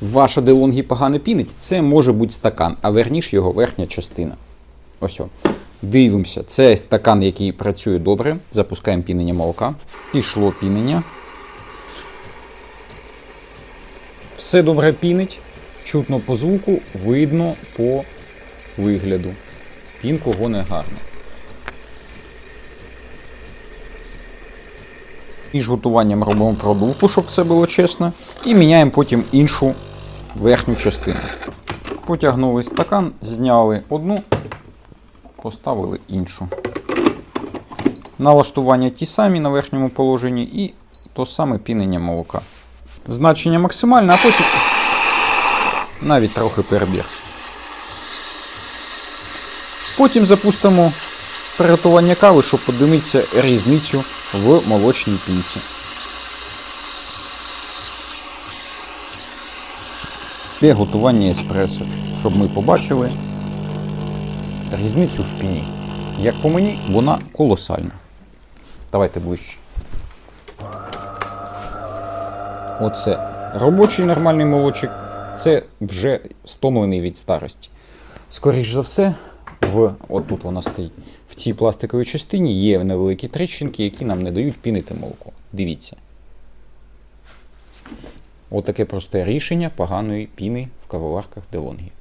Ваша делонгі погано пінить, це може бути стакан, а верніш його верхня частина. Ось. о. Дивимося, це стакан, який працює добре. Запускаємо пінення молока. Пішло пінення. Все добре пінить. Чутно по звуку, видно по вигляду. Пінку гоне гарно. Між готуванням робимо продувку, щоб все було чесно. І міняємо потім іншу верхню частину. Потягнули стакан, зняли одну, поставили іншу. Налаштування ті самі на верхньому положенні і то саме пінення молока. Значення максимальне, а потім навіть трохи перебір. Потім запустимо приготування кави, щоб подивитися різницю в молочній пінці. Де готування еспресо, щоб ми побачили різницю в піні. Як по мені, вона колосальна. Давайте ближче. Оце робочий нормальний молочик. Це вже стомлений від старості. Скоріш за все, в, отут вона стоїть. В цій пластиковій частині є невеликі тріщинки, які нам не дають пінити молоко. Дивіться. Отаке просте рішення поганої піни в кавоварках Делонгі.